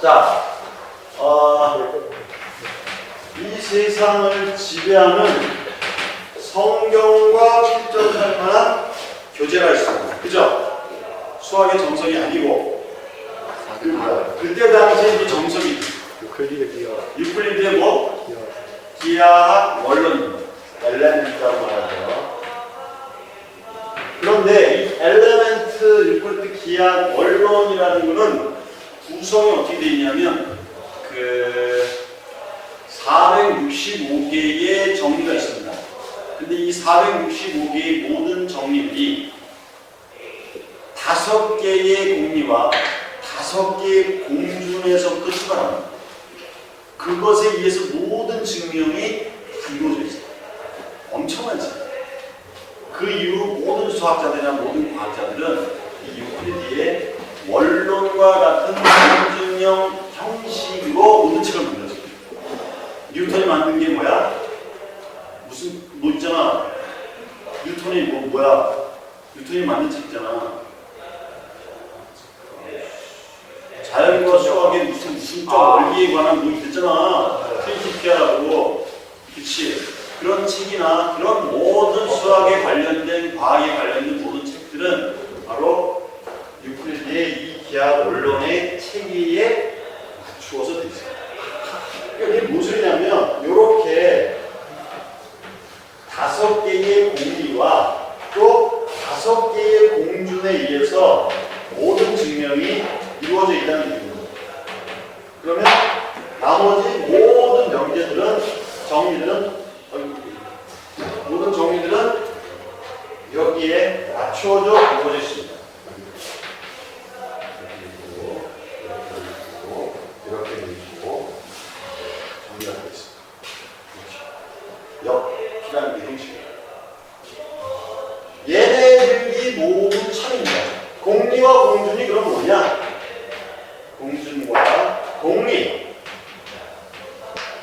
자, 어, 이 세상을 지배하는 성경과 필적할 만한 교재가 있습니다. 그죠? 수학의 정석이 아니고 그? 그때 당시에 이 정석이 유클리드 기하 유클리드의 뭐? 기하 기하학 원론입니다. 엘레멘트라고 말하죠. 그런데 이 엘레멘트 유클리드 기하학 원론이라는 것은 구성이 어떻게 되어 있냐면 그 465개의 정리가 있습니다. 근데 이 465개의 모든 정리들이 다섯 개의 공리와 다섯 개의 공준에서 끝을 합니다. 그것에 의해서 모든 증명이 다 이루어져 있어요. 엄청나지. 그 이후 모든 수학자들이나 모든 과학자들은 이 유클리드의 원론과 같은 공증형 형식으로 모든 책을 만들었어요. 뉴턴이 만든 게 뭐야? 무슨 뭐 있잖아. 뉴턴이 뭐 뭐야? 뉴턴이 만든 책 있잖아. 자연과 수학의 무슨 무슨 적 아. 원리에 관한 뭐 있잖아. 프린시피아라고. 그치. 그런 책이나 그런 모든 수학에 관련된 과학에 관련된 모든 책들은 기하 원론의 체계에 맞추어서. 그러니까 이게 무슨 소리냐면 이렇게 다섯 개의 공리와 또 다섯 개의 공준에 의해서 모든 증명이 이루어져 있다는 얘기입니다. 그러면 나머지 모든 명제들은 정리들은 어이구, 모든 정리들은 여기에 맞추어져 이루어져 있습니다. 이렇게 되어 있고 정리가 되어 있습니다. 역이라는 게 형식이에요. 얘네들이 모두 참입니다. 공리와 공준이 그럼 뭐냐? 공준과 공리.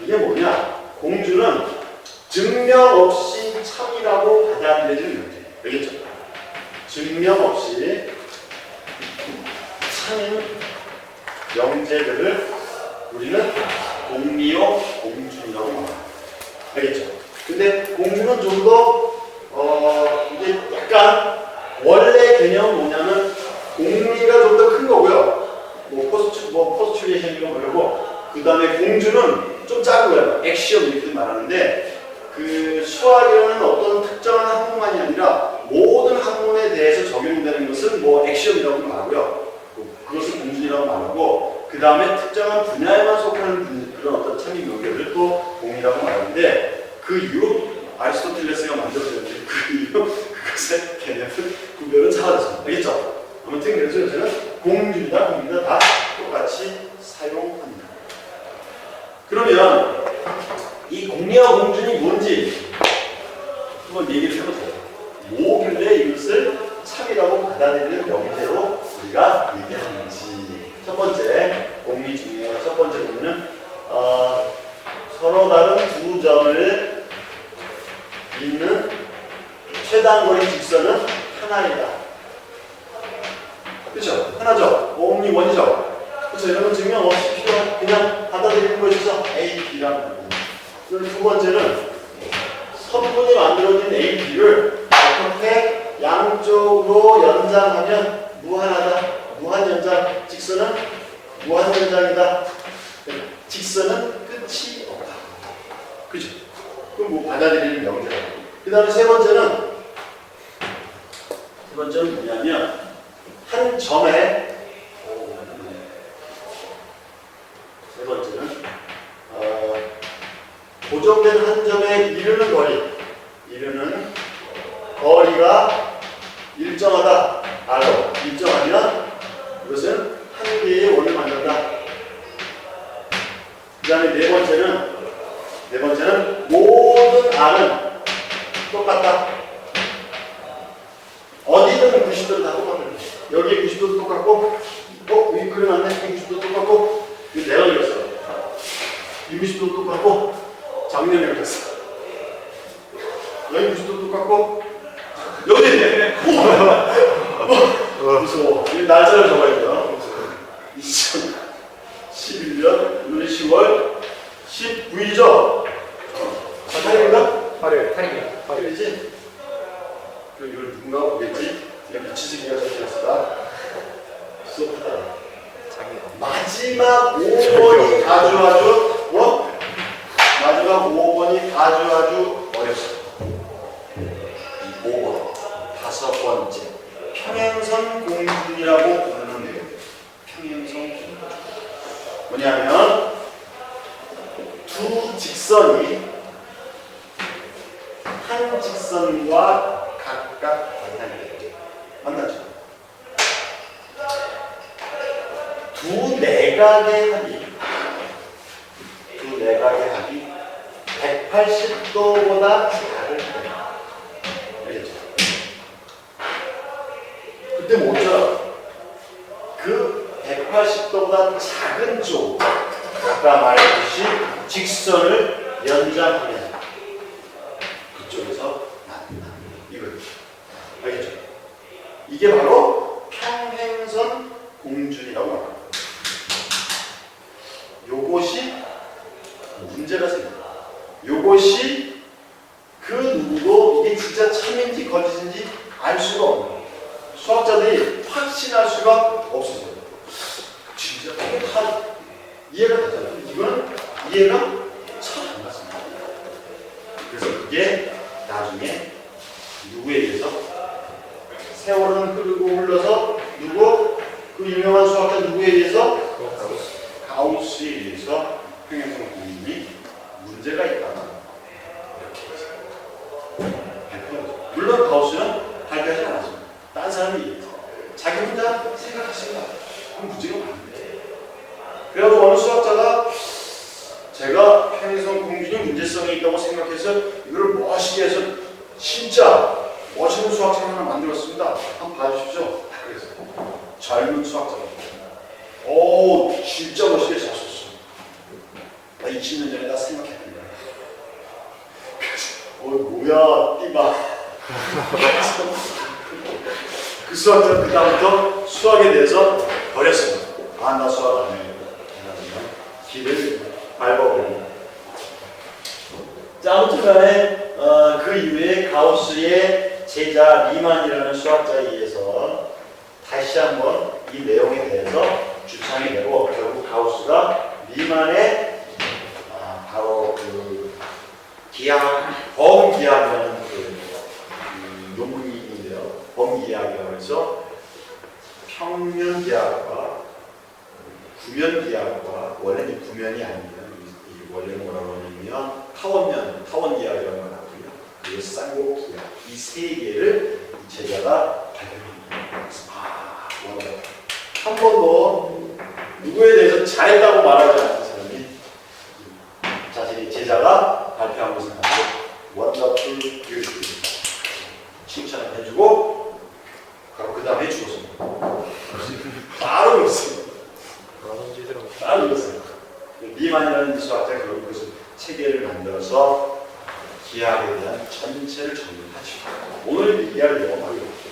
이게 뭐냐? 공준은 증명 없이 참이라고 받아들여지는 문제. 알겠죠? 증명 없이 참인 명제들을 우리는 공리요 공준이라고 말합니다. 알겠죠? 근데 공준은 좀 더, 어, 이게 약간 원래 개념은 뭐냐면 공리가 좀 더 큰 거고요. 뭐 포스트, 뭐 포스츄레이션이고 뭐라고. 그 다음에 공주는 좀 거예요. 액션 이렇게 말하는데 그 수학이라는 어떤 특정한 학문만이 아니라 모든 학문에 대해서 적용되는 것은 뭐 액션이라고 말하고요. 그것을 공준이라고 말하고 그 다음에 특정한 분야에만 속하는 분- 그런 어떤 참인 명제를 또 공이라고 말하는데 그 이후 아리스토텔레스가 만들어졌는데 그 이후 그것의 개념은 구별은 사라졌습니다. 알겠죠? 아무튼 그래서 요새는 공준이다 공이다 다 똑같이 사용합니다. 그러면 이 공리와 공준이 뭔지 한번 얘기를 해보세요. 뭐길래 이것을 참이라고 받아들이는 명제로 우리가 얘기하는지. 첫 번째 공리 중에 첫 번째 공리는 어, 서로 다른 두 점을 잇는 최단거리 직선은 하나이다. 그렇죠? 하나죠. 공리 원이죠. 그렇죠. 여러분 증명 없이 필요한 그냥 받아들이는 것이죠. A, B라는 두 번째는 선분이 만들어진 A, B를 어떻게 양쪽으로 연장하면 무한하다. 무한 연장. 직선은 무한 연장이다. 직선은 끝이 없다. 그죠? 그럼 뭐 받아들이는 명제다. 그 다음에 세 번째는 세 번째는 뭐냐면 한 점에 세 번째는 어, 고정된 한 점에 이르는 거리. 이르는 거리가 일정하다. 알로 일정하면 이것은 한 개의 원을 만든다. 그 다음에 네 번째는 네 번째는 모든 R은 똑같다. 어디든 90도는 다 거야 여기 90도도 똑같고 어? 여기 그려놨네 90도 똑같고 내가 그렸어. 60도 똑같고 작년에 그렸어. 여기 90도 똑같고? 여기! 오! 무서워. 이 날짜를 적어야 돼요. 2000 마지막 5번이 아주 아주 뭐? 마지막 5번이 아주 아주 어렵습니다. 이 5번 다섯 번째. 평행선 공준이라고 부르는데요. 평행선 공준 뭐냐면 두 직선이 한 직선과 각각 만나게 만나죠. 두 내각의 합이. 두 내각의 합이 180도보다 작을 때 알겠죠? 그때 뭐죠? 그 180도보다 작은 쪽 아까 말했듯이 직선을 연장하면 그쪽에서 만나 이거죠. 알겠죠? 이게 바로 평행선 공준이라고 합니다. 요것이 문제가 생깁니다. 요것이 그 누구도 이게 진짜 참인지 거짓인지 알 수가 거예요. 수학자들이 확신할 수가 없어요. 진짜 이게 다 이해가 되잖아요. 이거는 이해가 잘 안 갔습니다. 그래서 그게 나중에 누구에 의해서 세월은 흐르고 흘러서 누구 그 유명한 수학자 누구에 의해서 가우스에 의해서 평행선 공인이 문제가 있다는 이렇게 해서 발표하죠. 물론 가우스는 발표하지 않았습니다. 딴 사람이 자기 혼자 생각했습니다. 그럼 문제가 많은데. 그래도 어느 수학자가 제가 평행선 공준이 문제성이 있다고 생각해서 이거를 멋있게 해서 진짜 멋있는 수학책 하나 만들었습니다. 한번 봐주십시오. 다 그래서 젊은 수학자가 오 진짜 멋있게 잘 썼어. 나 20년 전에 나 생각했던 거야. 어 뭐야 띠바. 그 수학자는 그다음부터 수학에 대해서 버렸습니다. 아 나 수학 안 해. 길을 밟아버리고. 자 아무튼 간에 어, 그 이후에 가우스의 제자 리만이라는 수학자에 의해서 다시 한번 이 내용에 대해서 주창이 되고 결국 가우스가 리만의 아, 바로 그 기하 범기하라는 그 음, 논문이 있는데요. 범기하라고 해서 평면기하과 구면기하과 원래는 구면이 아닙니다. 이- 이 원래 뭐라고 하냐면 타원면 타원기하라는 걸 하고요. 그리고 쌍곡기하 이 세 개를 이 제자가 발견합니다. 한 번도 누구에 대해서 잘했다고 말하지 않는 사람이 자신의 제자가 발표한 것을 가지고 원더풀 뷰티 칭찬을 해주고 바로 그 다음에 죽었습니다. 바로 죽었습니다. 바로 죽었어요. 리만이라는 수학자 결국 그것을 체계를 만들어서 기하에 대한 전체를 정리하죠. 오늘 바로 이겁니다.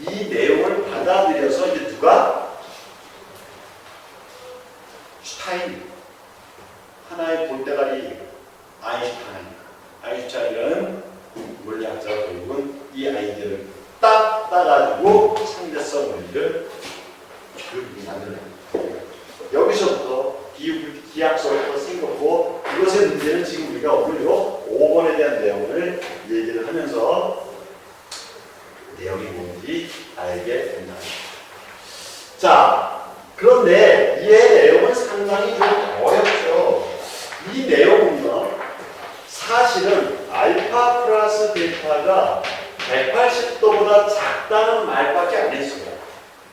이 내용을 받아들여서 이제 누가 슈타인 하나의 볼대가리 아인슈타인 아인슈타인이라는 물리학자가 결국은 이 아이디어를 딱 따가지고 상대성 원리를 결국 만들어냅니다. 여기서부터 기후 기하학서부터 생겼고 이것의 문제는 지금 우리가 오늘 요 5번에 대한 내용을 얘기를 하면서 내용이 뭔지 알게 된다. 자, 그런데 이 내용은 상당히 좀 어렵죠. 이 내용은요, 사실은 알파 플러스 베타가 180도보다 작다는 말밖에 안 했어요.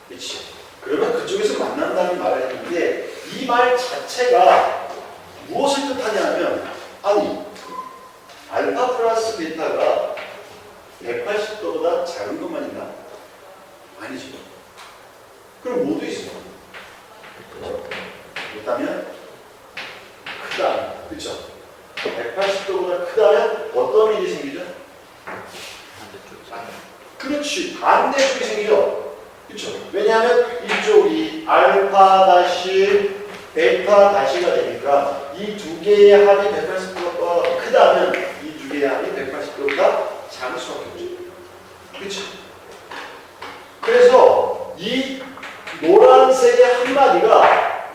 그렇지? 그러면 그쪽에서 만난다는 말을 했는데 이 말 자체가 무엇을 뜻하냐면 아니 알파 플러스 베타가 180도보다 작은 것만 있나? 아니죠. 그럼 모두 있어. 그렇다면 크다. 그렇죠? 180도보다 크다면 어떤 일이 생기죠? 그렇지. 반대쪽이 생기죠. 그렇죠? 왜냐하면 이쪽이 알파 다시 베타 다시가 되니까 이 두 개의 합이 180도가 크다면 이 두 개의 합이 180도보다 작을 수밖에 없죠. 그렇죠? 그래서 이 노란색의 한 마디가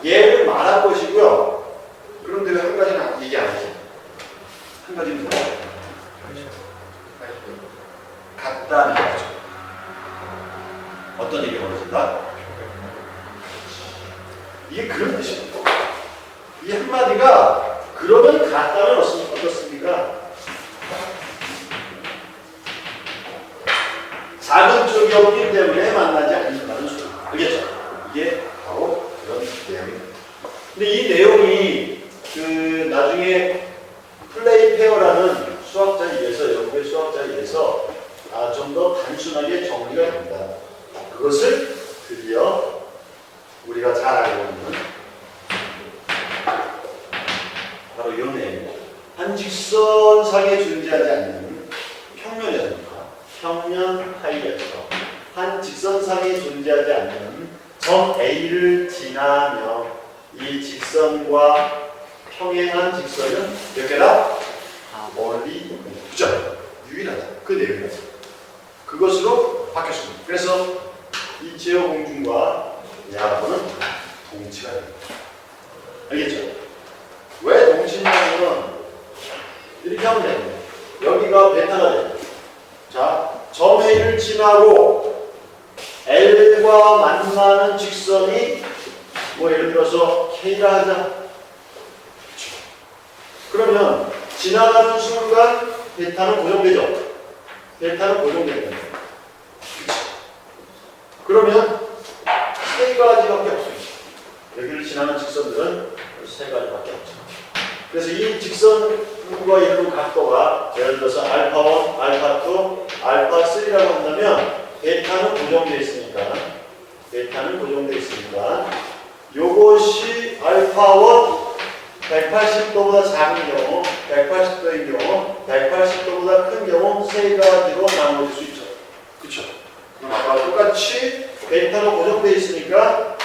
할 것이고요. 그런데 왜 한 가지는 안- 얘기 안 하지? 한 가지는 거죠. 어떤 얘기가 벌어진다? 이게 그런 뜻입니다. 이 한마디가 그러면 같다는 어떻- 어떻습니까? 작은 쪽이 없기 때문에 만나지 않는다는 소리. 알겠죠? 이게 바로 그런 내용입니다. 근데 이 내용이 그 나중에 플레이 페어라는 수학자에서 영국의 수학자에서 아, 좀 더 단순하게 정리가 된다. 그것을 드디어 우리가 잘 알고 있는 바로 이 내용. 한 직선상에 존재하지 않는 평면에서입니다. 평면 하이에서 한 직선상에 존재하지 않는 점 A를 지나며 이 직선과 평행한 직선은 몇 개다? 멀리 있죠. 유일하다. 그 내용이죠. 그것으로 바뀌었습니다. 그래서 이 제어 공중과 야구는 동치가 됩니다. 알겠죠? 왜 동치냐면 이렇게 하면 됩니다. 여기가 베타가 됩니다. 자, 점 A를 지나고 L과 만나는 직선이 뭐 예를 들어서 K라 하자. 그러면 지나가는 순간 베타는 고정되죠. 베타는 고정되는 거예요. 그쵸. 그러면 세 가지밖에 없어요. 여기를 지나는 직선들은 세 가지밖에 없죠. 그래서 이 직선과 일로 각도가 예를 들어서 알파 1, 알파 2, 알파 3라고 한다면 베타는 고정되어 있으니까 베타는 고정되어 있으니까 요것이 알파 1 180도보다 작은 경우 180도인 경우 180도보다 큰 경우 세 가지로 나눠질 수 있죠. 그렇죠? 그럼 아까 똑같이 베타는 고정되어 있으니까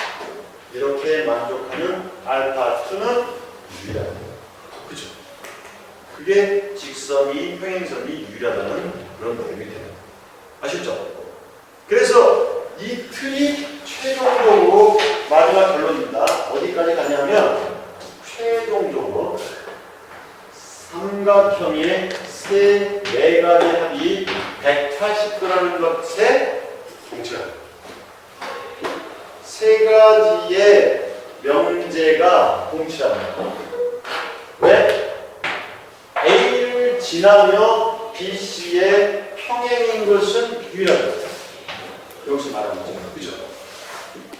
이렇게 만족하는 알파 2는 유일합니다. 그죠? 그게 직선이 평행선이 유일하다는 그런 내용이 돼요. 아셨죠? 그래서 이 틀이 최종적으로 마지막 결론입니다. 어디까지 가냐면 최종적으로 삼각형의 세 내각의 합이 180도라는 것에 돼요. 세 가지의 명제가 동치합니다. 왜? A를 지나며 BC의 평행인 것은 유일하다. 여기서 말하는 거죠. 그죠?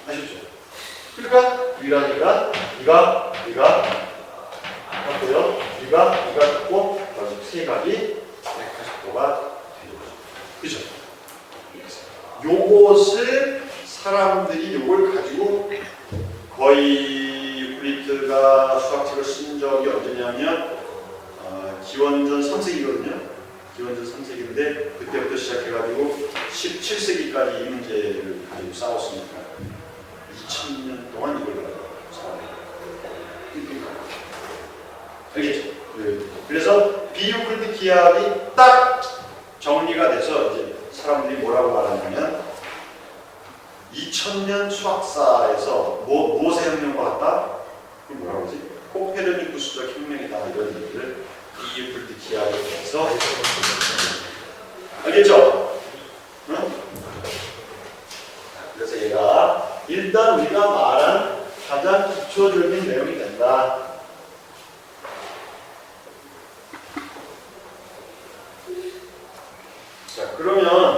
아셨죠? 그러니까 유일하니까 이가, 이가 같고요. 이가, 이가 같고 여기 세 각이 180도가 되는 거죠. 그죠? 요것을 사람들이 요걸 가지고 거의 브리트가 수학책을 쓴 적이 언제냐면 어, 기원전 3세기거든요. 기원전 3세기인데 그때부터 시작해가지고 17세기까지 이 문제를 가지고 싸웠으니까 2000년 동안 이걸 가지고 싸워요. 알겠죠? 네. 그래서 비유클드 기하학이 딱 정리가 돼서 이제 사람들이 뭐라고 말하냐면 2000년 수학사에서 뭐, 무엇의 혁명과 같다? 그 뭐라고 하지? 코페르니쿠스적 혁명이다 이런 얘기를 이유클드 기하에 대해서 알겠죠? 응? 그래서 얘가 일단 우리가 말한 가장 기초적인 내용이 된다. 그러면